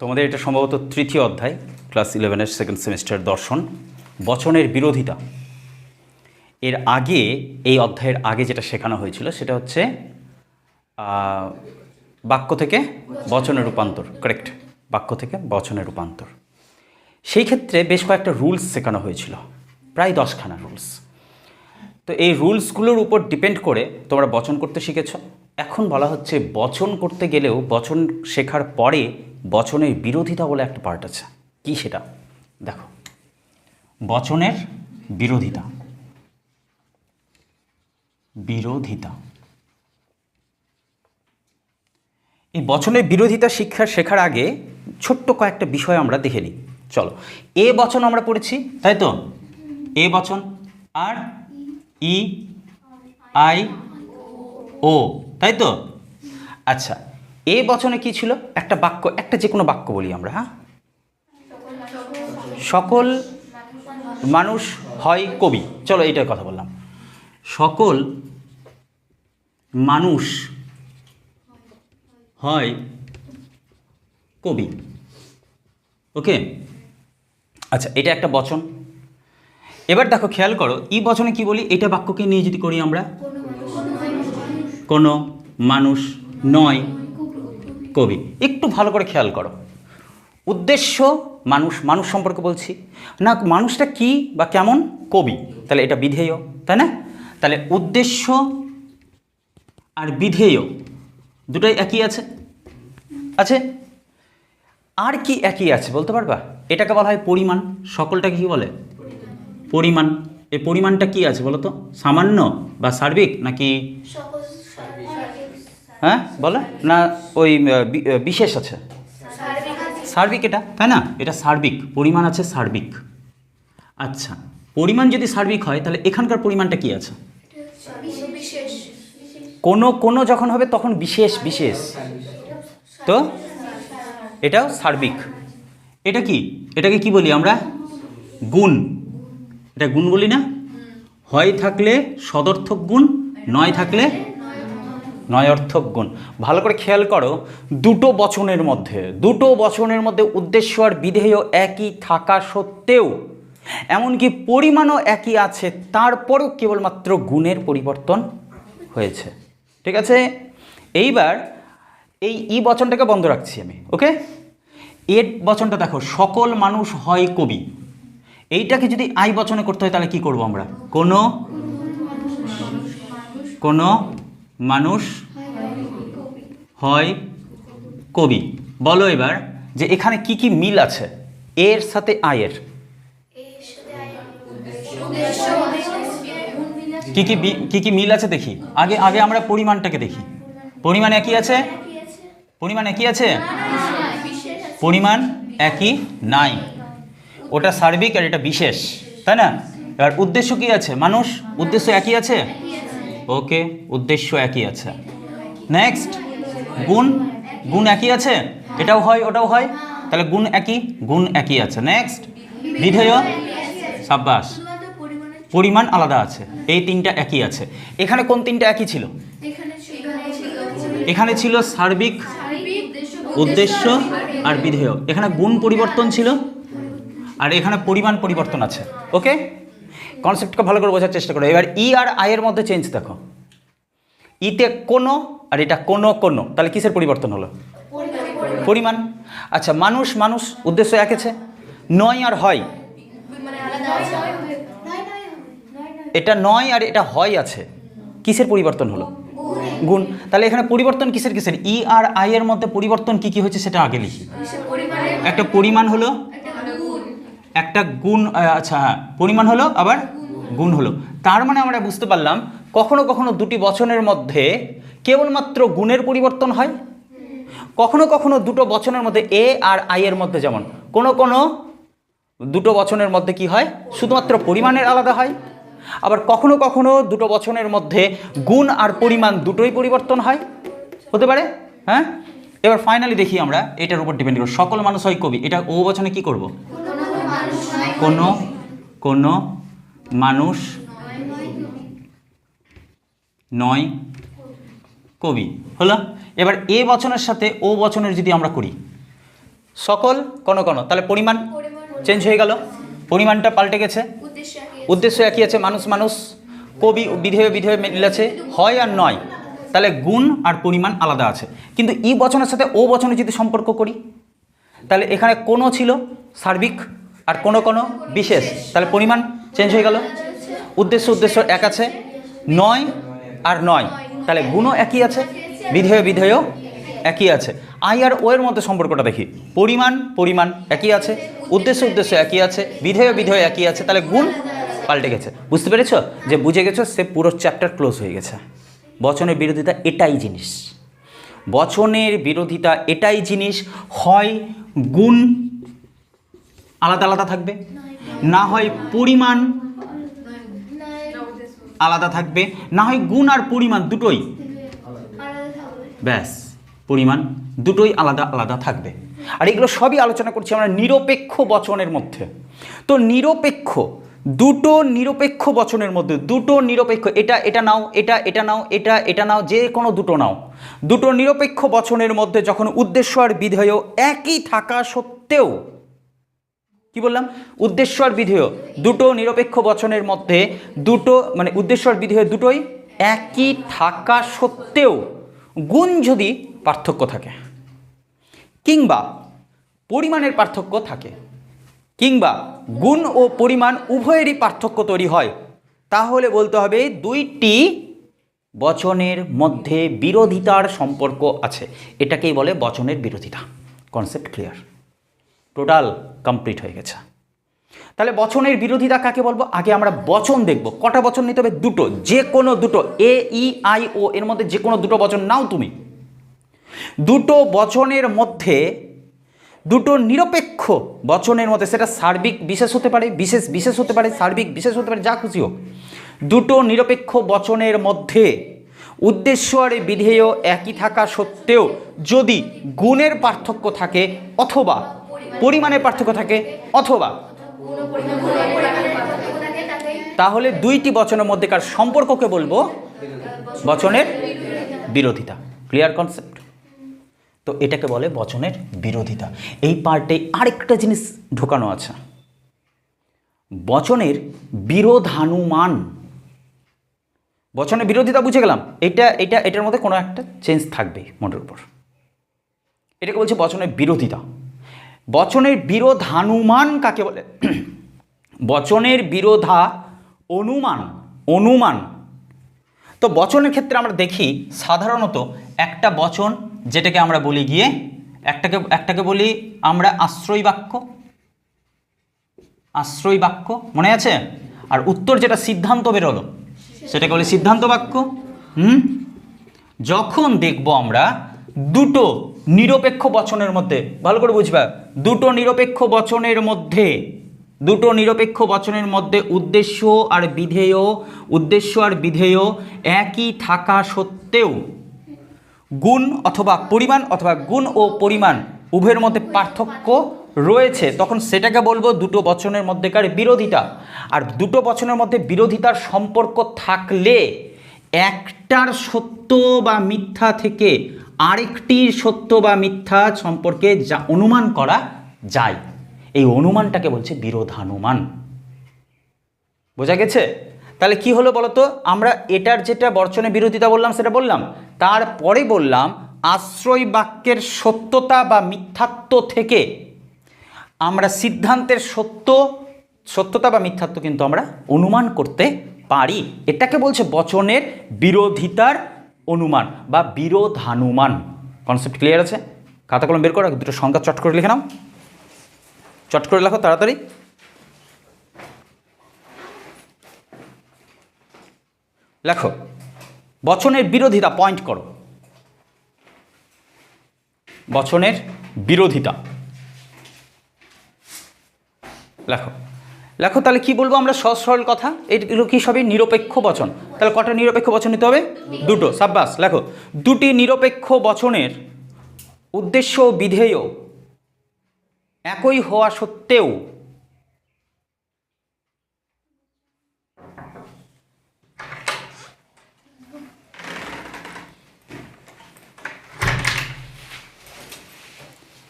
তোমাদের এটা সম্ভবত তৃতীয় অধ্যায়, ক্লাস ইলেভেনের সেকেন্ড সেমিস্টার দর্শন। বচনের বিরোধিতা। এর আগে, এই অধ্যায়ের আগে যেটা শেখানো হয়েছিল, সেটা হচ্ছে বাক্য থেকে বচনের রূপান্তর। কারেক্ট বাক্য থেকে বচনের রূপান্তর। সেই ক্ষেত্রে বেশ কয়েকটা রুলস শেখানো হয়েছিল। প্রায় দশখানা রুলস তো এই রুলসগুলোর উপর ডিপেন্ড করে তোমরা বচন করতে শিখেছ। এখন বলা হচ্ছে বচন করতে গেলেও বচন শেখার পরে বচনের বিরোধিতা বলে একটা পার্ট আছে। কি সেটা? দেখো। বচনের বিরোধিতা। বিরোধিতা। এই বচনের বিরোধিতা শিক্ষা শেখার আগে ছোট্ট কয়েকটা বিষয় আমরা দেখে নিই। চলো। এ বচন আমরা পড়েছি, তাই তো? এ বচন আর ই, আই, ও, তাই তো? আচ্ছা। এ বচনে কি ছিল? একটা বাক্য, একটা যে কোনো বাক্য বলি আমরা হ্যাঁ? সকল মানুষ হয় কবি। চলো এইটার কথা বললাম। সকল মানুষ হয় কবি। ওকে? আচ্ছা এটা একটা বচন। এবার দেখো, খেয়াল করো ই বচনে কি বলি? এটা বাক্যকে নিয়ে যদি করি আমরা, কোনো মানুষ নয়। কবি, একটু ভালো করে খেয়াল করো। উদ্দেশ্য মানুষ মানুষ সম্পর্কে বলছি। না, মানুষটা কি বা কেমন? কবি। তাহলে এটা বিধেয়, তাই না? তাহলে উদ্দেশ্য আর বিধেয় দুটোই একই আছে? আছে? আর কি একই আছে বলতে পারবা? এটাকে বলা হয় পরিমাণ। সকলটাকে কি বলে? পরিমাণ। এই পরিমাণটা কি আছে বলো তো? সামান্য বা সার্বিক নাকি হ্যাঁ বলো। না, ওই বিশেষ আছে। সার্বিক এটা, তাই না? এটা সার্বিক, পরিমাণ আছে সার্বিক। আচ্ছা পরিমাণ যদি সার্বিক হয়, তাহলে এখানকার পরিমাণটা কি আছে? কোনো কোনো যখন হবে, তখন বিশেষ বিশেষ। তো, এটাও সার্বিক। এটা কি? এটাকে কি বলি আমরা? গুণ। এটা গুণ বলি না? হয় থাকলে সদর্থক গুণ, নয় থাকলে নয় অর্থক গুণ ভালো করে খেয়াল করো, দুটো বচনের মধ্যে, দুটো বচনের মধ্যে উদ্দেশ্য আর বিধেয় একই থাকা সত্ত্বেও, এমনকি পরিমাণও একই আছে, তারপরেও কেবলমাত্র গুণের পরিবর্তন হয়েছে। ঠিক আছে? এইবার এই ই বচনটাকে বন্ধ রাখছি আমি, ওকে? এর বচনটা দেখো, সকল মানুষ হয় কবি। এইটাকে যদি আই বচনে করতে হয়, তাহলে কি করব আমরা? কোনো? কোনো? মানুষ হয় কবি। বলো এবার যে এখানে কি কি মিল আছে? এর সাথে আয়ের। কি কি কি কি মিল আছে দেখি? আগে আগে আমরা পরিমাণটাকে দেখি। পরিমাণ একই আছে? পরিমাণ একই আছে? পরিমাণ একই নাই। ওটা সার্বিক আর এটা বিশেষ, তাই না? এবার উদ্দেশ্য কি আছে? মানুষ, উদ্দেশ্য একই আছে? ওকে, উদ্দেশ্য একই আছে। নেক্সট গুণ গুণ একই আছে? এটাও হয়, ওটাও হয়? তাহলে গুণ একই গুণ একই আছে। নেক্সট বিধেয় সাব্বাস। পরিমাণ আলাদা আছে। এই তিনটা একই আছে। এখানে কোন তিনটা একই ছিল? এখানে ছিল সার্বিক উদ্দেশ্য আর বিধেয়। এখানে গুণ পরিবর্তন ছিল। আর এখানে পরিমাণ পরিবর্তন আছে। ওকে কনসেপ্টকে ভালো করে বোঝার চেষ্টা করো। এবার ই আর আয়ের মধ্যে চেঞ্জ দেখো। ইতে কোনো আর এটা কোনো কোনো। তাহলে কিসের পরিবর্তন হলো? পরিমাণ। আচ্ছা মানুষ মানুষ, উদ্দেশ্য এক আছে। নয় আর হয়। এটা নয় আর এটা হয় আছে। কিসের পরিবর্তন হলো? গুণ। তাহলে এখানে পরিবর্তন কিসের কিসের? ই আর আই এর মধ্যে পরিবর্তন কি কি হয়েছে সেটা আগে লিখি। একটা পরিমাণ হলো একটা গুণ আচ্ছা হ্যাঁ পরিমাণ হলো, আবার গুণ হলো। তার মানে আমরা বুঝতে পারলাম, কখনো কখনো দুটি বচনের মধ্যে কেবলমাত্র গুণের পরিবর্তন হয়। কখনো কখনো দুটো বচনের মধ্যে এ আর আই এর মধ্যে যেমন, কোনো কোনো দুটো বচনের মধ্যে কি হয়? শুধুমাত্র পরিমাণের আলাদা হয়। আবার কখনো কখনো দুটো বচনের মধ্যে গুণ আর পরিমাণ দুটোই পরিবর্তন হয়। হতে পারে? হ্যাঁ? এবার ফাইনালি দেখি আমরা, এটার উপর ডিপেন্ড করব সকল মানুষ হয় কবি, এটা ও বচনে কি করব? কোনো কোনো মানুষ নয় কবি। হলো? এবার এ বচনের সাথে ও বচনের যদি আমরা করি, সকল কোনো কোনো, তাহলে পরিমাণ চেঞ্জ হয়ে গেল। পরিমাণটা পাল্টে গেছে। উদ্দেশ্য একই আছে, মানুষ মানুষ, কবি, বিধেয় বিধেয় মিল আছে, হয় আর নয়। তাহলে গুণ আর পরিমাণ আলাদা আছে। কিন্তু ই বচনের সাথে ও বচনে যদি সম্পর্ক করি, তাহলে এখানে কোনো ছিল সার্বিক আর কোনো কোনো বিশেষ, তাহলে পরিমাণ চেঞ্জ হয়ে গেল। উদ্দেশ্য উদ্দেশ্য এক আছে, নয় আর নয়। তাহলে গুণও একই আছে, বিধেয় বিধেয় একই আছে। আই আর ও এর মধ্যে সম্পর্কটা দেখি। পরিমাণ পরিমাণ একই আছে, উদ্দেশ্য উদ্দেশ্য একই আছে, বিধেয় বিধেয় একই আছে, তাহলে গুণ পাল্টে গেছে। বুঝতে পেরেছ? যে বুঝে গেছো, সে পুরো চ্যাপ্টার ক্লোজ হয়ে গেছে। বচনের বিরোধিতা এটাই জিনিস। বচনের বিরোধিতা এটাই জিনিস, হয় গুণ আলাদা আলাদা থাকবে? না হয় পরিমাণ আলাদা থাকবে, না হয় গুণ আর পরিমাণ দুটোই। ব্যাস, পরিমাণ দুটোই আলাদা আলাদা থাকবে। আর এগুলো সবই আলোচনা করছি আমরা নিরপেক্ষ বচনের মধ্যে। তো নিরপেক্ষ, দুটো নিরপেক্ষ বচনের মধ্যে, দুটো নিরপেক্ষ, এটা এটা নাও, এটা এটা নাও, এটা এটা নাও, যে কোনো দুটো নাও। দুটো নিরপেক্ষ বচনের মধ্যে যখন উদ্দেশ্য আর বিধেয় একই থাকা সত্ত্বেও কি বললাম? উদ্দেশ্য আর বিধেয়। দুটো নিরপেক্ষ বচনের মধ্যে দুটো মানে উদ্দেশ্য আর বিধেয় দুটোই একই থাকা সত্ত্বেও গুণ যদি পার্থক্য থাকে, কিংবা পরিমাণের পার্থক্য থাকে, কিংবা গুণ ও পরিমাণ উভয়েরই পার্থক্য তৈরি হয়, তাহলে বলতে হবে দুইটি বচনের মধ্যে বিরোধিতার সম্পর্ক আছে। এটাকেই বলে বচনের বিরোধিতা। Concept clear. টোটাল কমপ্লিট হয়ে গেছে। তাহলে বচনের বিরোধিতা কাকে বলব? আগে আমরা বচন দেখব। কটা বচন নিতে হবে? দুটো। যে কোনো দুটো। এ, ই, আই, ও, এর মধ্যে যে কোনো দুটো বচন নাও তুমি। দুটো বচনের মধ্যে দুটো নিরপেক্ষ বচনের মধ্যে, সেটা সার্বিক বিশেষ হতে পারে, বিশেষ বিশেষ হতে পারে, সার্বিক বিশেষ হতে পারে, যা খুশি হোক, দুটো নিরপেক্ষ বচনের মধ্যে উদ্দেশ্য আর বিধেয় একই থাকা সত্ত্বেও যদি গুণের পার্থক্য থাকে অথবা পরিমাণের পার্থক্য থাকে অথবা তাহলে দুইটি বচনের মধ্যেকার সম্পর্ককে বলব বচনের বিরোধিতা। ক্লিয়ার কনসেপ্ট তো এটাকে বলে বচনের বিরোধিতা। এই পার্টে আরেকটা জিনিস ঢোকানো আছে। বচনের বিরোধানুমান। বচনের বিরোধিতা বুঝে গেলাম। এটা এটা, এটার মধ্যে কোনো একটা চেঞ্জ থাকবে মনের উপর। এটাকে বলছে বচনের বিরোধিতা। বচনের বিরোধানুমান কাকে বলে? বচনের বিরোধা অনুমান অনুমান তো বচনের ক্ষেত্রে আমরা দেখি সাধারণত একটা বচন যেটাকে আমরা বলি গিয়ে একটাকে একটাকে বলি আমরা আশ্রয় বাক্য। আশ্রয় বাক্য, মনে আছে? আর উত্তর যেটা সিদ্ধান্ত বেরোলো, সেটাকে বলি সিদ্ধান্ত বাক্য। হুম? যখন দেখব আমরা দুটো নিরপেক্ষ বচনের মধ্যে, ভালো করে বুঝবা, দুটো নিরপেক্ষ বচনের মধ্যে, দুটো নিরপেক্ষ বচনের মধ্যে উদ্দেশ্য আর বিধেয়, উদ্দেশ্য আর বিধেয় একই থাকা সত্ত্বেও গুণ অথবা পরিমাণ অথবা গুণ ও পরিমাণ উভয়ের মধ্যে পার্থক্য রয়েছে, তখন সেটাকে বলব দুটো বচনের মধ্যেকার বিরোধিতা। আর দুটো বচনের মধ্যে বিরোধিতার সম্পর্ক থাকলে একটার সত্য বা মিথ্যা থেকে আরেকটির সত্য বা মিথ্যা সম্পর্কে যা অনুমান করা যায়। এই অনুমানটাকে বলছে বিরোধানুমান। বোঝা গেছে? তাহলে কি হলো বলতো? আমরা এটার যেটা বর্চনে বিরোধিতা বললাম, সেটা বললাম। তারপরে বললাম, আশ্রয় বাক্যের সত্যতা বা মিথ্যাত্ব থেকে আমরা সিদ্ধান্তের সত্য, সত্যতা বা মিথ্যাত্ব কিন্তু আমরা অনুমান করতে পারি। এটাকে বলছে বচনের বিরোধিতার অনুমান বা বিরোধানুমান। কনসেপ্ট ক্লিয়ার আছে? খাতা কলম বের করো, দুটো সংখ্যা চট করে লিখে নাও। চট করে লেখো তাড়াতাড়ি। লেখো, বচনের বিরোধিতা পয়েন্ট করো। বচনের বিরোধিতা। লেখো। লেখো তাহলে কি বলব আমরা? সহজ সরল কথা। এগুলো কি সবই নিরপেক্ষ বচন? তাহলে কটা নিরপেক্ষ বচন নিতে হবে? দুটো। সাব্বাস লেখো। দুটি নিরপেক্ষ বচনের উদ্দেশ্য বিধেয় একই হওয়া সত্ত্বেও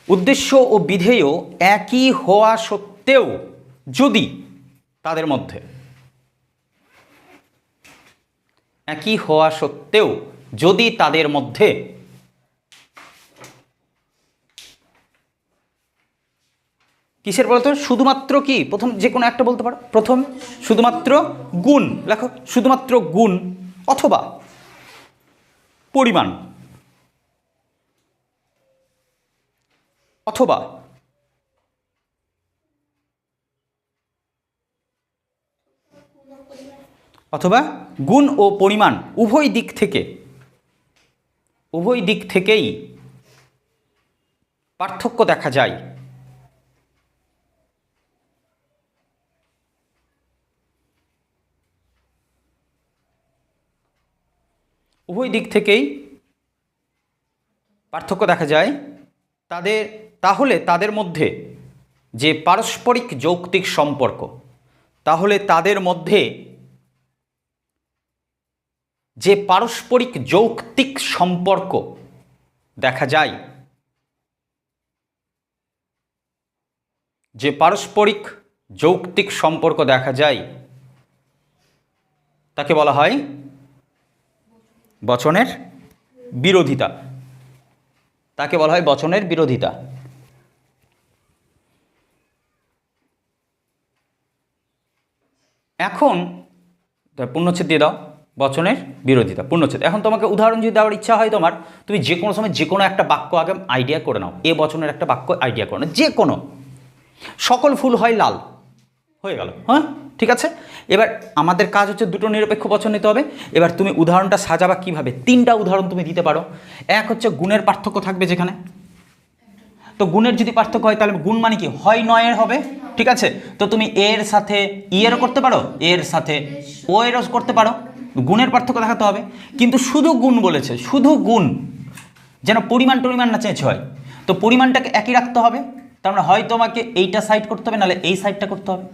উদ্দেশ্য ও বিধেয় একই হওয়া সত্ত্বেও যদি তাদের মধ্যে একই হওয়া সত্ত্বেও যদি তাদের মধ্যে কিসের বলতো? শুধুমাত্র কি? প্রথম যে কোনো একটা বলতে পারো। প্রথম শুধুমাত্র গুণ। লেখো, শুধুমাত্র গুণ অথবা পরিমাণ অথবা অথবা গুণ ও পরিমাণ উভয় দিক থেকে, উভয় দিক থেকেই পার্থক্য দেখা যায়। উভয় দিক থেকেই পার্থক্য দেখা যায়। তাদের, তাহলে তাদের মধ্যে যে পারস্পরিক যৌক্তিক সম্পর্ক, তাহলে তাদের মধ্যে যে পারস্পরিক যৌক্তিক সম্পর্ক দেখা যায়, যে পারস্পরিক যৌক্তিক সম্পর্ক দেখা যায়, তাকে বলা হয় বচনের বিরোধিতা। তাকে বলা হয় বচনের বিরোধিতা। এখন পূর্ণচ্ছেদ দিয়ে দাও। বচনের বিরোধিতা, পূর্ণচ্ছেদ। এখন তোমাকে উদাহরণ যদি দেওয়ার ইচ্ছা হয় তোমার, তুমি যে কোনো সময় যে কোনো একটা বাক্য আগে আইডিয়া করে নাও। এ বচনের একটা বাক্য আইডিয়া করে নাও। যে কোনো সকল ফুল হয় লাল। হয়ে গেল। হ্যাঁ? ঠিক আছে? এবার আমাদের কাজ হচ্ছে দুটো নিরপেক্ষ বচন নিতে হবে। এবার তুমি উদাহরণটা সাজাবা কীভাবে? তিনটা উদাহরণ তুমি দিতে পারো। এক হচ্ছে গুণের পার্থক্য থাকবে যেখানে। তো গুণের যদি পার্থক্য হয় তাহলে গুণ মানে কি? হয় নয়ের হবে। ঠিক আছে? তো তুমি এর সাথে ইয়েরও করতে পারো, এর সাথে ও এরও করতে পারো। গুণের পার্থক্য দেখাতে হবে। কিন্তু শুধু গুণ বলেছে, শুধু গুণ। যেন পরিমাণ টরিমাণ না চেঞ্জ হয়। তো পরিমাণটাকে একই রাখতে হবে। তার মানে হয় তোমাকে এইটা সাইড করতে হবে, নাহলে এই সাইডটা করতে হবে।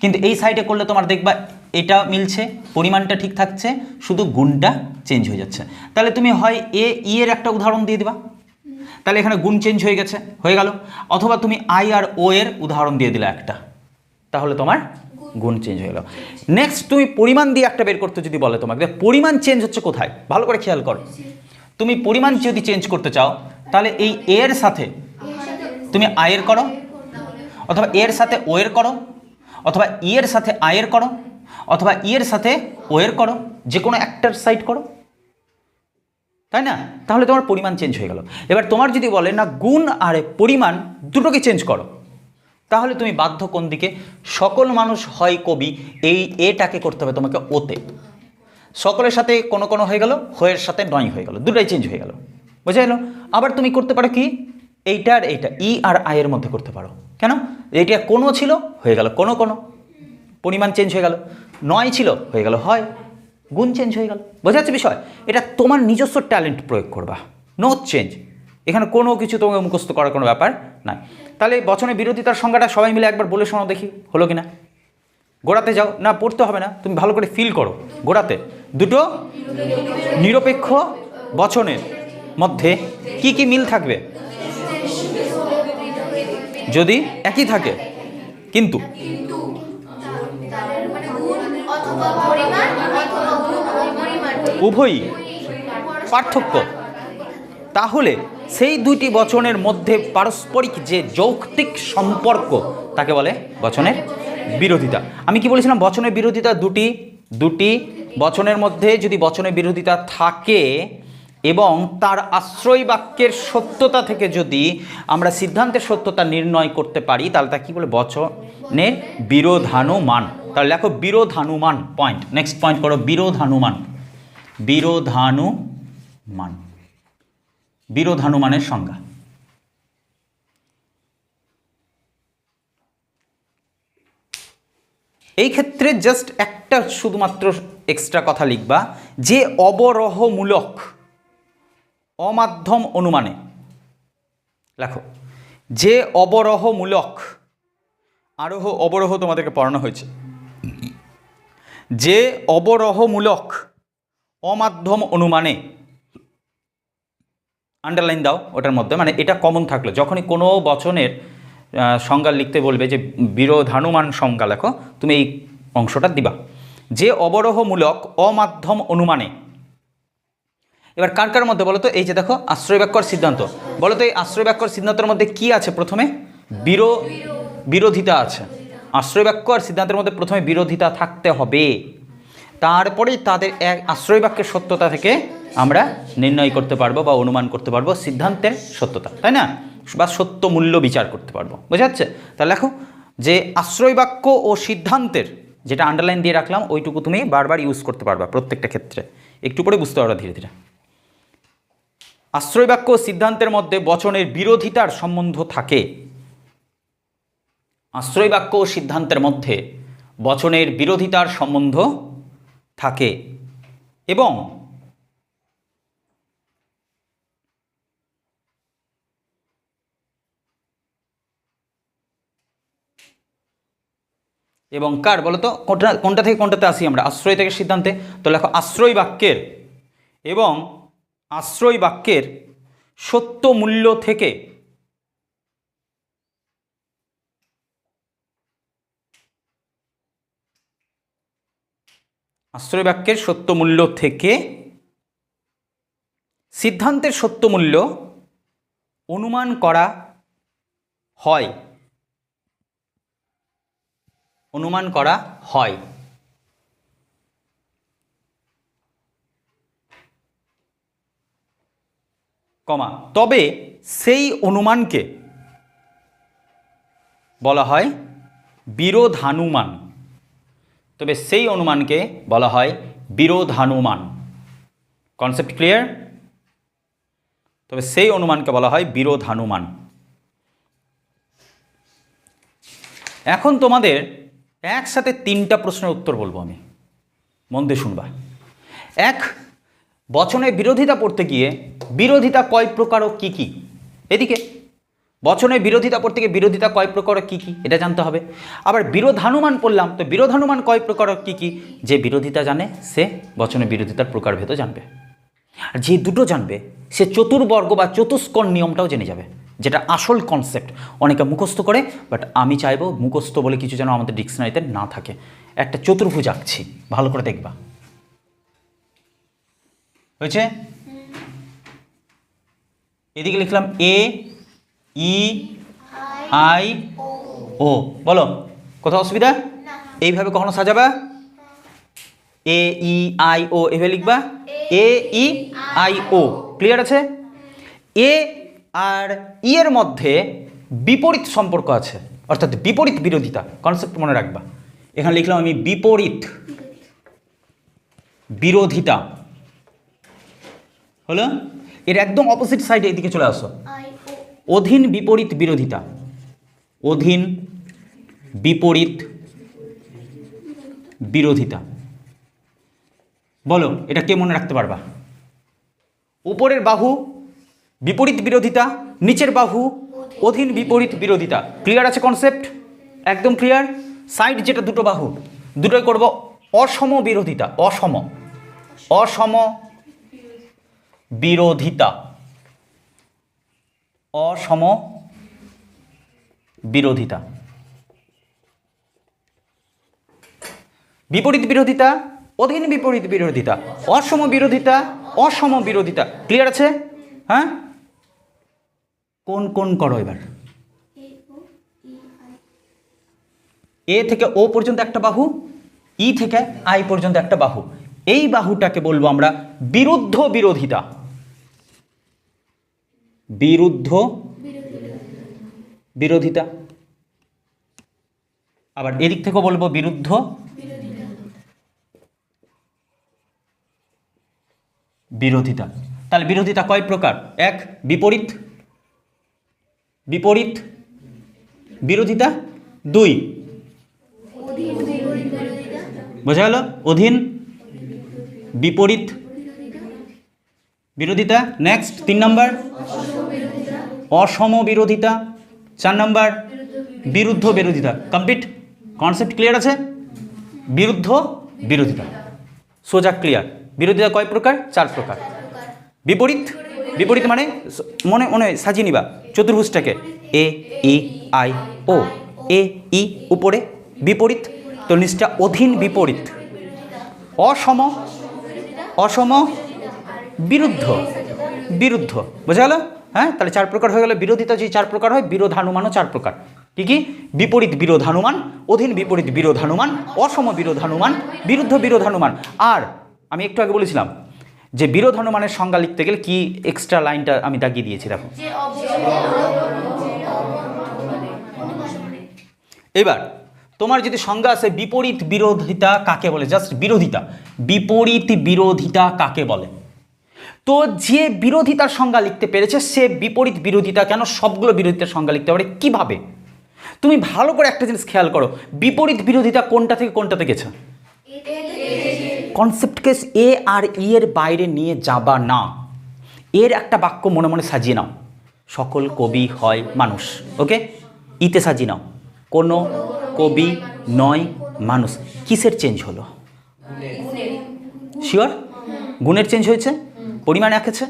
কিন্তু এই সাইডে করলে তোমার দেখবা এটা মিলছে, পরিমাণটা ঠিক থাকছে, শুধু গুণটা চেঞ্জ হয়ে যাচ্ছে। তাহলে তুমি হয় এ ই এর একটা উদাহরণ দিয়ে দিবা। তাহলে এখানে গুণ চেঞ্জ হয়ে গেছে, হয়ে গেল। অথবা তুমি আই আর ও এর উদাহরণ দিয়ে দিলে একটা। তাহলে তোমার গুণ চেঞ্জ হয়ে গেল। নেক্সট তুমি পরিমাণ দিয়ে একটা বের করতে যদি বলে তোমাকে পরিমাণ চেঞ্জ হচ্ছে কোথায়? ভালো করে খেয়াল করো। তুমি পরিমাণ যদি চেঞ্জ করতে চাও, তাহলে এই এর সাথে তুমি আয়ের করো, অথবা এর সাথে ও এর করো, অথবা ই এর সাথে আয়ের করো, অথবা ই এর সাথে ও এর করো, যে কোনো একটার সাইড করো। তাই না? তাহলে তোমার পরিমাণ চেঞ্জ হয়ে গেল। এবার তোমার যদি বলে, না, গুণ আর পরিমাণ দুটোকে চেঞ্জ করো। তাহলে তুমি বাধ্য কোন দিকে? সকল মানুষ হয় কবি, এই এটাকে করতে হবে তোমাকে ওতে। সকলের সাথে কোনো কোনো হয়ে গেল, হয়ের সাথে নয় হয়ে গেল, দুটাই চেঞ্জ হয়ে গেল। বোঝা গেল? আবার তুমি করতে পারো কি? এইটা আর এইটা, ই আর আয়ের মধ্যে করতে পারো। কেন? এইটা কোনো ছিল, হয়ে গেল কোনো কোনো। পরিমাণ চেঞ্জ হয়ে গেল, নয় ছিল, হয়ে গেল হয়, গুণ চেঞ্জ হয়ে গেল। বোঝা যাচ্ছে বিষয়? এটা তোমার নিজস্ব ট্যালেন্ট প্রয়োগ করবা। নো চেঞ্জ এখানে কোনো কিছু তোমাকে মুখস্থ করার কোনো ব্যাপার নাই। তাহলে বচনের বিরোধিতার সংজ্ঞাটা সবাই মিলে একবার বলে শোনাও দেখি, হলো কি না গোড়াতে যাও, না, পড়তে হবে না, তুমি ভালো করে ফিল করো। গোড়াতে। দুটো নিরপেক্ষ বচনের মধ্যে কি কি মিল থাকবে? যদি একই থাকে, কিন্তু উভয়ই পার্থক্য। তাহলে সেই দুইটি বচনের মধ্যে পারস্পরিক যে যৌক্তিক সম্পর্ক, তাকে বলে বচনের বিরোধিতা। আমি কি বলেছিলাম? বচনের বিরোধিতা দুটি দুটি বচনের মধ্যে যদি বচনের বিরোধিতা থাকে এবং তার আশ্রয় বাক্যের সত্যতা থেকে যদি আমরা সিদ্ধান্তের সত্যতা নির্ণয় করতে পারি, তাহলে তা কী বলে? বচনের বিরোধানুমান। তাহলে লেখো বিরোধানুমান পয়েন্ট নেক্সট পয়েন্ট করো, বিরোধানুমান। বিরোধানুমান। বিরোধানুমানের সংজ্ঞা। এই ক্ষেত্রে জাস্ট একটা শুধুমাত্র এক্সট্রা কথা লিখবা, যে অবরোহমূলক, অমাধ্যম অনুমানে, লেখো, যে অবরোহমূলক, আরোহ অবরোহ তোমাদেরকে পড়ানো হয়েছে, যে অবরোহমূলক, অমাধ্যম অনুমানে আন্ডারলাইন দাও ওটার মধ্যে মানে এটা কমন থাকল। যখনই কোনো বচনের সংজ্ঞা লিখতে বলবে যে বিরোধানুমান সংজ্ঞা লেখো, তুমি এই অংশটা দিবা। যে অবরোহমূলক অমাধ্যম অনুমানে। এবার কার কার মধ্যে বলো তো এই যে দেখো আশ্রয় বাক্যর সিদ্ধান্ত। বলো তো এই আশ্রয় বাক্যর সিদ্ধান্তের মধ্যে কি আছে প্রথমে? বিরো, বিরোধিতা আছে। আশ্রয় বাক্য আর সিদ্ধান্তের মধ্যে প্রথমে বিরোধিতা থাকতে হবে। তারপরেই তাদের এক আশ্রয় বাক্যের সত্যতা থেকে আমরা নির্ণয় করতে পারব বা অনুমান করতে পারব সিদ্ধান্তের সত্যতা, তাই না? বা সত্য মূল্য বিচার করতে পারব। বোঝা যাচ্ছে? তাহলে দেখো, যে আশ্রয় বাক্য ও সিদ্ধান্তের যেটা আন্ডারলাইন দিয়ে রাখলাম, ওইটুকু তুমি বারবার ইউজ করতে পারবা প্রত্যেকটা ক্ষেত্রে। একটু পরে বুঝতে পারবা ধীরে ধীরে। আশ্রয় বাক্য সিদ্ধান্তের মধ্যে বচনের বিরোধিতার সম্বন্ধ থাকে। আশ্রয় বাক্য ও সিদ্ধান্তের মধ্যে বচনের বিরোধিতার সম্বন্ধ থাকে। এবং এবং কার বলো তো কোনটা কোনটা থেকে কোনটাতে আসি আমরা? আশ্রয় থেকে সিদ্ধান্তে। তো লেখো, আশ্রয় বাক্যের এবং আশ্রয় বাক্যের সত্য মূল্য থেকে আশ্রয় বাক্যের সত্য মূল্য থেকে সিদ্ধান্তের সত্য মূল্য অনুমান করা হয়। অনুমান করা হয়। কমা, তবে সেই অনুমানকে বলা হয় বিরোধানুমান। তবে সেই অনুমানকে বলা হয় বিরোধানুমান। কনসেপ্ট ক্লিয়ার তবে সেই অনুমানকে বলা হয় বিরোধানুমান। এখন তোমাদের একসাথে তিনটা প্রশ্নের উত্তর বলব আমি। মন দিয়ে শুনবা। এক বচনের বিরোধিতা পড়তে গিয়ে বিরোধিতা কয় প্রকার ও কী কী? এদিকে বচনের বিরোধিতা পড়তে গিয়ে বিরোধিতা কয় প্রকার কী কী? এটা জানতে হবে। আবার বিরোধানুমান পড়লাম তো বিরোধানুমান কয় প্রকার কী কী? যে বিরোধিতা জানে সে বচনের বিরোধিতার প্রকারভেদ জানবে। আর যে দুটো জানবে সে চতুর্বর্গ বা চতুষ্কোণ নিয়মটাও জেনে যাবে যেটা আসল কনসেপ্ট অনেকে মুখস্থ করে বাট আমি চাইব মুখস্থ বলে কিছু যেন আমাদের ডিকশনারিতে না থাকে। একটা চতুর্ভুজ আঁকছি ভালো করে দেখবা। হয়েছে? এদিকে লিখলাম এ ই আই ও। বলো কোথাও অসুবিধা? এইভাবে কখনো সাজাবা? এ ই আই ও এভাবে লিখবা? এ ই আই ও। ক্লিয়ার আছে? এ আর ই এর মধ্যে বিপরীত সম্পর্ক আছে। অর্থাৎ বিপরীত বিরোধিতা। কনসেপ্ট মনে রাখবা। এখানে লিখলাম আমি বিপরীত। বিরোধিতা। হলো? এর একদম অপোজিট সাইডে এদিকে চলে আসো। অধীন বিপরীত বিরোধিতা। অধীন বিপরীত বিরোধিতা। বলো, এটা কে মনে রাখতে পারবা? উপরের বাহু বিপরীত বিরোধিতা, নিচের বাহু অধীন বিপরীত বিরোধিতা। ক্লিয়ার আছে কনসেপ্ট একদম ক্লিয়ার সাইড যেটা, দুটো বাহু, দুটোই করব অসম বিরোধিতা। অসম। অসম বিরোধিতা। অসম বিরোধিতা। বিপরীত বিরোধিতা, অধীন বিপরীত বিরোধিতা, অসম বিরোধিতা অসম বিরোধিতা। ক্লিয়ার আছে? হ্যাঁ? কোন কোন করো এবার? এ থেকে ও পর্যন্ত একটা বাহু, ই থেকে আই পর্যন্ত একটা বাহু। এই বাহুটাকে বলব আমরা বিরুদ্ধ বিরোধিতা। বিরুদ্ধ বিরোধিতা। আবার এদিক থেকেও বলব বিরুদ্ধ বিরোধিতা। তাহলে বিরোধিতা কয় প্রকার? এক, বিপরীত। বিপরীত বিরোধিতা। দুই, বোঝা গেল? অধীন বিপরীত বিরোধিতা। নেক্সট তিন নম্বর। অসম বিরোধিতা চার নম্বর, বিরুদ্ধ বিরোধিতা। কমপ্লিট কনসেপ্ট ক্লিয়ার আছে? বিরুদ্ধ বিরোধিতা। সোজা ক্লিয়ার বিরোধিতা কয় প্রকার? চার প্রকার। বিপরীত? বিপরীত মানে মনে মনে সাজিয়ে নিবা। চতুর্ভুজটাকে। এ, ই, আই, ও। এ, ই, উপরে। বিপরীত? তো নিচটা অধীন বিপরীত। অসম অসম, বিরুদ্ধ। বিরুদ্ধ। বোঝা গেল? হ্যাঁ? তাহলে চার প্রকার হয়ে গেল। বিরোধিতা যে চার প্রকার হয় বিরোধানুমানও চার প্রকার। কি কি? বিপরীত বিরোধানুমান অধীন বিপরীত বিরোধানুমান অসম বিরোধানুমান বিরুদ্ধ বিরোধানুমান। আর আমি একটু আগে বলেছিলাম যে বিরোধানুমানের সংজ্ঞা লিখতে গেলে কি এক্সট্রা লাইনটা আমি দাগিয়ে দিয়েছি দেখো। এবার তোমার যদি সংজ্ঞা আছে বিপরীত বিরোধিতা কাকে বলে? জাস্ট বিরোধিতা। বিপরীত বিরোধিতা কাকে বলে? তো যে বিরোধিতার সংজ্ঞা লিখতে পেরেছে সে বিপরীত বিরোধিতা কেন সবগুলো বিরোধিতার সংজ্ঞা লিখতে পারে? কীভাবে? তুমি ভালো করে একটা জিনিস খেয়াল করো বিপরীত বিরোধিতা কোনটা থেকে কোনটাতে গেছে? কনসেপ্টকে এ আর ই এর বাইরে নিয়ে যাবা না। এর একটা বাক্য মনে মনে সাজিয়ে নাও। সকল কবি হয় মানুষ ওকে? ইতে সাজিয়ে নাও। কোনো কবি নয় মানুষ। কিসের চেঞ্জ হলো? শিওর গুণের চেঞ্জ হয়েছে? পরিমাণ এক আছে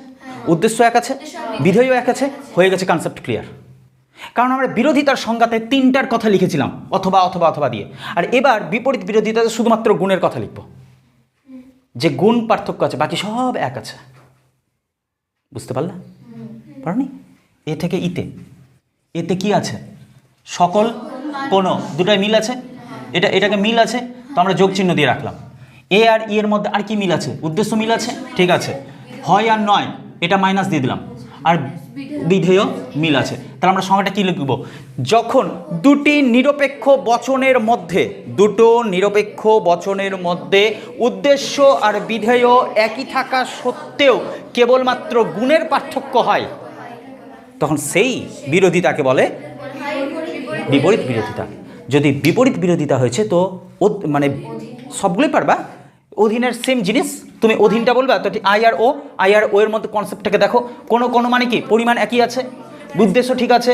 উদ্দেশ্য এক আছে বিধেয় এক আছে হয়ে গেছে কনসেপ্ট ক্লিয়ার কারণ আমরা বিরোধিতার সংজ্ঞাতে তিনটার কথা লিখেছিলাম অথবা অথবা অথবা দিয়ে। আর এবার বিপরীত বিরোধিতাতে শুধুমাত্র গুণের কথা লিখব। যে গুণ পার্থক্য আছে বাকি সব এক আছে। বুঝতে পারলে? পারনি? এ থেকে ইতে। এতে কি আছে? সকল কোনো। দুটাই মিল আছে? এটা এটাকে মিল আছে তো আমরা যোগ চিহ্ন দিয়ে রাখলাম। এ আর ই এর মধ্যে আর কি মিল আছে? উদ্দেশ্য মিল আছে? ঠিক আছে। হয় আর নয়, এটা মাইনাস দিয়ে দিলাম। আর বিধেয় মিল আছে। তাহলে আমরা সংখ্যাটা কি লিখব? যখন দুটি নিরপেক্ষ বচনের মধ্যে, দুটো নিরপেক্ষ বচনের মধ্যে উদ্দেশ্য আর বিধেয় একই থাকা সত্ত্বেও কেবলমাত্র গুণের পার্থক্য হয়, তখন সেই বিরোধিতাকে বলে বিপরীত বিরোধিতা। যদি বিপরীত বিরোধিতা হয়েছে, তো মানে সবগুলোই পারবা অধীনের সেম জিনিস তুমি অধীনটা বলবে তো আই আর ও আই আর ও এর মধ্যে কনসেপ্টটাকে দেখো। কোনো কোনো মানে কি? পরিমাণ একই আছে? উদ্দেশ্য ঠিক আছে?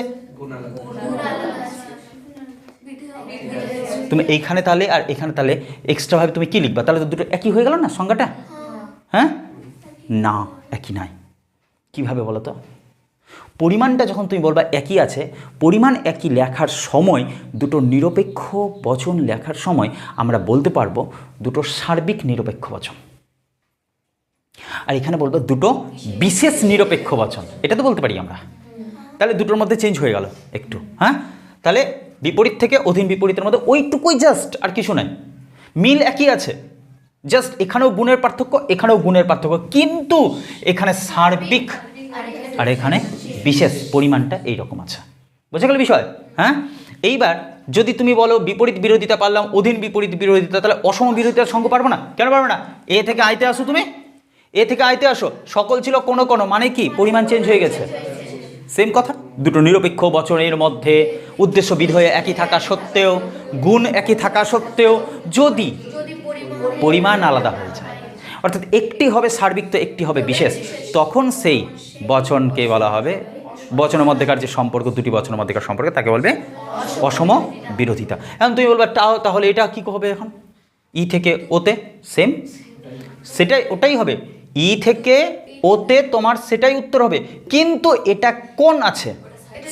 তুমি এইখানে তাহলে আর এখানে তাহলে এক্সট্রাভাবে তুমি কি লিখবা? তাহলে তো দুটো একই হয়ে গেল না সংজ্ঞাটা? হ্যাঁ? না, একই নাই। কীভাবে বলো তো? পরিমাণটা যখন তুমি বলবা একই আছে, পরিমাণ একই লেখার সময়, দুটো নিরপেক্ষ বচন লেখার সময় আমরা বলতে পারব দুটো সার্বিক নিরপেক্ষ বচন। আর এখানে বলব দুটো বিশেষ নিরপেক্ষ বচন। এটা তো বলতে পারি আমরা। তাহলে দুটোর মধ্যে চেঞ্জ হয়ে গেল একটু হ্যাঁ? তাহলে বিপরীত থেকে অধীন বিপরীতের মধ্যে ওইটুকুই জাস্ট আর কিছু নাই। মিল একই আছে। জাস্ট এখানেও গুণের পার্থক্য, এখানেও গুণের পার্থক্য। কিন্তু এখানে সার্বিক, আর এখানে বিশেষ পরিমাণটা এই রকম আছে। বোঝা গেল বিষয়? হ্যাঁ? এইবার যদি তুমি বলো বিপরীত বিরোধিতা পারলাম অধীন বিপরীত বিরোধিতা তাহলে অসম বিরোধিতার সঙ্গ পারব না? কেন পারব না? এ থেকে আইতে আসো তুমি। এ থেকে আইতে আসো। সকল ছিল কোনো কোনো মানে কি? পরিমাণ চেঞ্জ হয়ে গেছে। সেম কথা? দুটো নিরপেক্ষ বচনের মধ্যে উদ্দেশ্য বিধয়ে একই থাকা সত্ত্বেও গুণ একই থাকা সত্ত্বেও যদি পরিমাণ আলাদা হয়ে যায়। অর্থাৎ একটি হবে সার্বিক, তো একটি হবে বিশেষ। তখন সেই বচনকে বলা হবে। বচনের মধ্যেকার যে সম্পর্ক, দুটি বচনের মধ্যেকার সম্পর্ক, তাকে বলবে অসম বিরোধিতা। এখন তুমি বলবে তাও তাহলে এটা কী হবে এখন? ই থেকে ওতে সেম সেটাই, ওটাই হবে। ই থেকে ওতে তোমার সেটাই উত্তর হবে। কিন্তু এটা কোন আছে?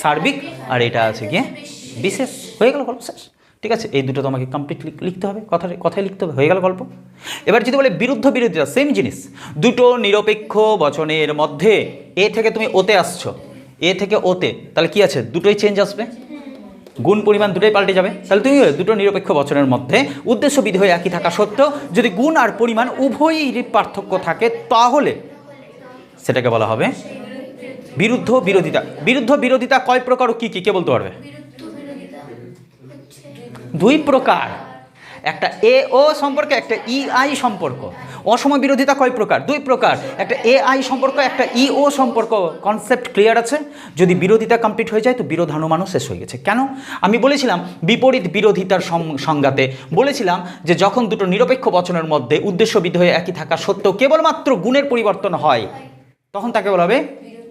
সার্বিক, আর এটা আছে গিয়ে বিশেষ। হয়ে গেল গল্প শেষ। ঠিক আছে? এই দুটো তোমাকে কমপ্লিট লিখতে হবে কথা কথায় লিখতে হবে, হয়ে গেল গল্প। এবার যদি বলে বিরুদ্ধ বিরোধিতা সেম জিনিস। দুটো নিরপেক্ষ বচনের মধ্যে, এ থেকে তুমি ওতে আসছো। এ থেকে ওতে, তাহলে কি আছে? দুটোই চেঞ্জ আসবে। গুণ পরিমাণ দুটোই পাল্টে যাবে। তাহলে তুমি দুটো নিরপেক্ষ বচনের মধ্যে উদ্দেশ্য বিধি হয়ে একই থাকা সত্ত্বেও, যদি গুণ আর পরিমাণ উভয়ই পার্থক্য থাকে, তাহলে সেটাকে বলা হবে বিরুদ্ধ বিরোধিতা। বিরুদ্ধ বিরোধিতা কয় প্রকার ও কি কি? কে বলতে পারবে? দুই প্রকার। একটা এ ও সম্পর্ক, একটা ই আই সম্পর্ক। অসম বিরোধিতা কয় প্রকার? দুই প্রকার। একটা এ আই সম্পর্ক, একটা ই ও সম্পর্ক। কনসেপ্ট ক্লিয়ার আছে? যদি বিরোধিতা কমপ্লিট হয়ে যায়, তো বিরোধানুমানও শেষ হয়ে গেছে। কেন? আমি বলেছিলাম, বিপরীত বিরোধিতার সংজ্ঞাতে বলেছিলাম যে যখন দুটো নিরপেক্ষ বচনের মধ্যে উদ্দেশ্য বিধেয় একই থাকা সত্ত্বেও কেবলমাত্র গুণের পরিবর্তন হয়, তখন তাকে বলা হবে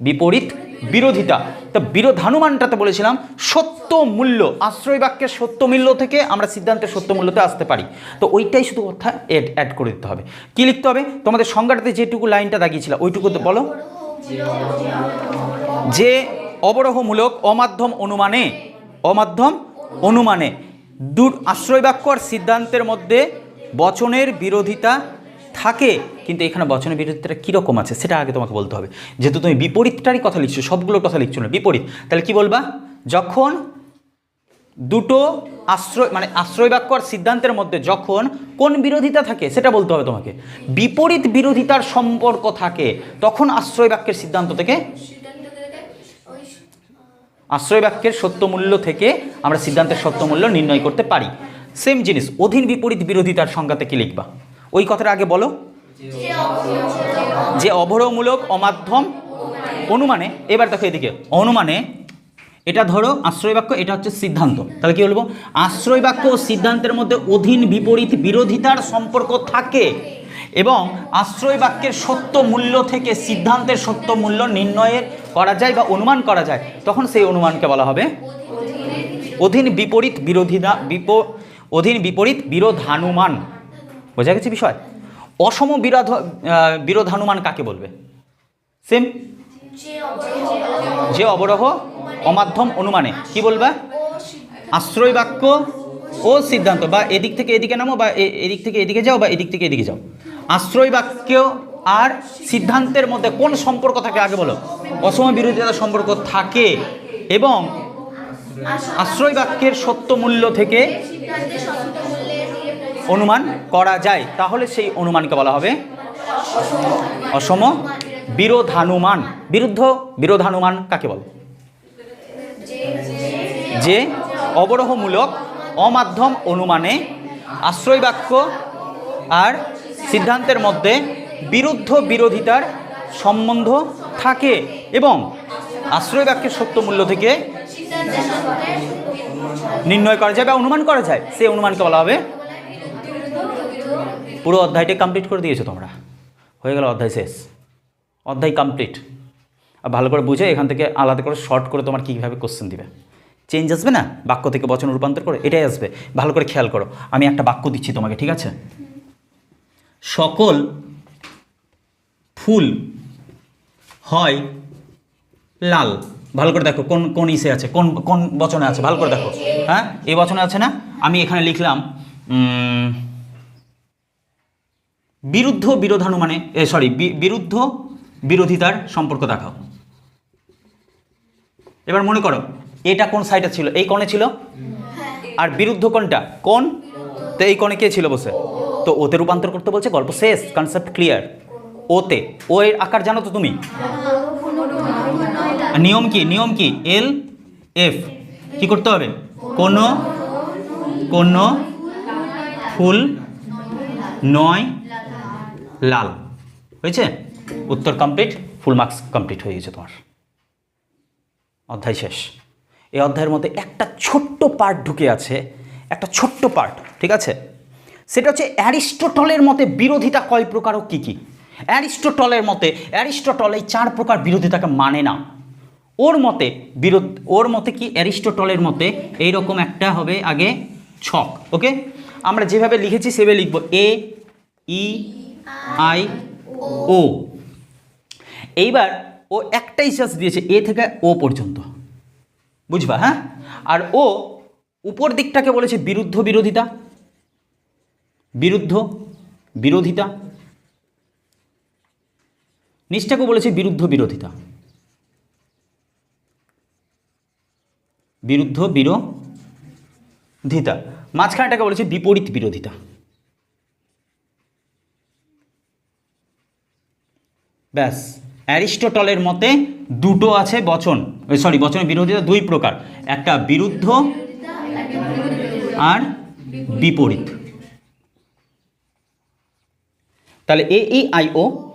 বিপরীত বিরোধিতা। তা বিরোধানুমানটাতে বলেছিলাম, সত্য মূল্য আশ্রয় বাক্যের সত্য মূল্য থেকে আমরা সিদ্ধান্তের সত্য মূল্যতে আসতে পারি। তো ওইটাই শুধু কথা অ্যাড অ্যাড করে দিতে হবে। কি লিখতে হবে? তোমাদের সংজ্ঞাটাতে যেটুকু লাইনটা দাগিয়েছিল, ওইটুকু তো বলো। যে অবরোহমূলক অমাধ্যম অনুমানে অমাধ্যম অনুমানে দু আশ্রয় বাক্য আর সিদ্ধান্তের মধ্যে বচনের বিরোধিতা থাকে, কিন্তু এখানে বচনের বিরোধিতাটা কীরকম আছে সেটা আগে তোমাকে বলতে হবে। যেহেতু তুমি বিপরীতটারই কথা লিখছো সবগুলোর কথা লিখছো না, বিপরীত। তাহলে কি বলবা? যখন দুটো আশ্রয় মানে আশ্রয় বাক্য আর সিদ্ধান্তের মধ্যে যখন কোন বিরোধিতা থাকে, সেটা বলতে হবে তোমাকে। বিপরীত বিরোধিতার সম্পর্ক থাকে, তখন আশ্রয় বাক্যের সিদ্ধান্ত থেকে আশ্রয় বাক্যের সত্য মূল্য থেকে আমরা সিদ্ধান্তের সত্য মূল্য নির্ণয় করতে পারি। সেম জিনিস, অধীন বিপরীত বিরোধিতার সংজ্ঞাতে কি লিখবা? ওই কথাটা আগে বলো। যে অবরমূলক অমাধ্যম অনুমানে, এবার দেখো এদিকে, অনুমানে এটা ধরো আশ্রয় বাক্য এটা হচ্ছে সিদ্ধান্ত। তাহলে কি বলব? আশ্রয় বাক্য ও সিদ্ধান্তের মধ্যে অধীন বিপরীত বিরোধিতার সম্পর্ক থাকে এবং আশ্রয় বাক্যের সত্য মূল্য থেকে সিদ্ধান্তের সত্য মূল্য নির্ণয়ের করা যায় বা অনুমান করা যায়, তখন সেই অনুমানকে বলা হবে অধীন বিপরীত বিরোধিতা, বিপ অধীন বিপরীত বিরোধানুমান। বোঝা গেছে বিষয়? অসম বিরোধ বিরোধানুমান কাকে বলবে? সেম যে অবরোহ অমাধ্যম অনুমানে, কি বলবা? আশ্রয় বাক্য ও সিদ্ধান্ত, বা এদিক থেকে এদিকে নামো, বা এদিক থেকে এদিকে যাও, বা এদিক থেকে এদিকে যাও। আশ্রয় বাক্য আর সিদ্ধান্তের মধ্যে কোন সম্পর্ক থাকে আগে বলো? অসম বিরোধিতা সম্পর্ক থাকে এবং আশ্রয় বাক্যের সত্য মূল্য থেকে অনুমান করা যায়। তাহলে সেই অনুমানকে বলা হবে অসম বিরোধানুমান। বিরুদ্ধ বিরোধানুমান কাকে বলে? যে অবরোহমূলক অমাধ্যম অনুমানে আশ্রয় বাক্য আর সিদ্ধান্তের মধ্যে বিরুদ্ধ বিরোধিতার সম্বন্ধ থাকে এবং আশ্রয় বাক্যের সত্য মূল্য থেকে নির্ণয় করা যায় বা অনুমান করা যায়। সেই অনুমানকে বলা হবে পুরো অধ্যায়টা কমপ্লিট করে দিয়েছ তোমরা। হয়ে গেল অধ্যায় শেষ। অধ্যায় কমপ্লিট আর ভালো করে বুঝে এখান থেকে আলাদা করে শর্ট করে তোমার কীভাবে কোশ্চেন দিবে। চেঞ্জ আসবে না? বাক্য থেকে বচন রূপান্তর করে এটাই আসবে। ভালো করে খেয়াল করো। আমি একটা বাক্য দিচ্ছি তোমাকে, ঠিক আছে? সকল ফুল হয় লাল। ভালো করে দেখো কোন কোন ইসে আছে, কোন কোন বচনে আছে, ভালো করে দেখো। হ্যাঁ? এই বচনে আছে না? আমি এখানে লিখলাম বিরুদ্ধ বিরোধানুমানে সরি বিরুদ্ধ বিরোধিতার সম্পর্ক দেখাও। এবার মনে করো, এটা কোন সাইডে ছিল? এই কোণে ছিল? আর বিরুদ্ধ কোনটা কোন তো এই কোণে কে ছিল বসে? তো ওতে রূপান্তর করতে বলছে গল্প শেষ কনসেপ্ট ক্লিয়ার ওতে, ও এর আকার জানো তো তুমি? নিয়ম কি? নিয়ম কি? এল এফ কি করতে হবে? কোনো কোনো ফুল, নয় লাল। হয়েছে? উত্তর কমপ্লিট ফুল মার্কস কমপ্লিট হয়ে গেছে তোমার। অধ্যায় শেষ। এই অধ্যায়ের মধ্যে একটা ছোট্ট পার্ট ঢুকে আছে, একটা ছোট্ট পার্ট ঠিক আছে? সেটা হচ্ছে অ্যারিস্টোটলের মতে বিরোধিতা কয় প্রকার ও কী কী? অ্যারিস্টোটলের মতে, অ্যারিস্টোটল এই চার প্রকার বিরোধিতাকে মানে না। ওর মতে বিরোধ, ওর মতে কি? অ্যারিস্টোটলের মতে এই রকম একটা হবে আগে ছক, ওকে? আমরা যেভাবে লিখেছি সেভাবে লিখব। A, E I O. এইবার ও একটাই শ্বাস দিয়েছে, এ থেকে ও পর্যন্ত। বুঝবা হ্যাঁ? আর ও উপর দিকটাকে বলেছে বিরুদ্ধ বিরোধিতা। বিরুদ্ধ বিরোধিতা। নিচটাকে বলেছে বিরুদ্ধ বিরোধিতা। বিরুদ্ধ বিরোধিতা। মাঝখানটাকে বলেছে বিপরীত বিরোধিতা। ব্যাস। অ্যারিস্টোটলের মতে দুটো আছে বচন। সরি বচনের বিরোধিতা দুই প্রকার। একটা বিরুদ্ধ আর বিপরীত। তাহলে এ, ই, আই, ও,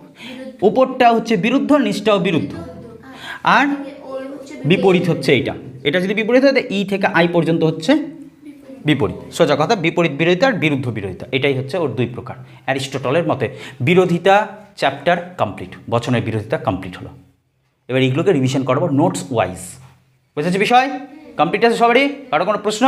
উপরটা হচ্ছে বিরুদ্ধ, নিচটাও বিরুদ্ধ। আর বিপরীত হচ্ছে এইটা। এটা যদি বিপরীত হয় ই থেকে আই পর্যন্ত হচ্ছে বিপরীত। সোজা কথা, বিপরীত বিরোধিতা আর বিরুদ্ধ বিরোধিতা, এটাই হচ্ছে ওর দুই প্রকার। অ্যারিস্টোটলের মতে বিরোধিতা চ্যাপ্টার কমপ্লিট বচনের বিরোধিতা কমপ্লিট হলো। এবার এইগুলোকে রিভিশন করব নোটস ওয়াইজ বুঝেছি বিষয়? কমপ্লিট আছে সবারই? কারও কোনো প্রশ্ন?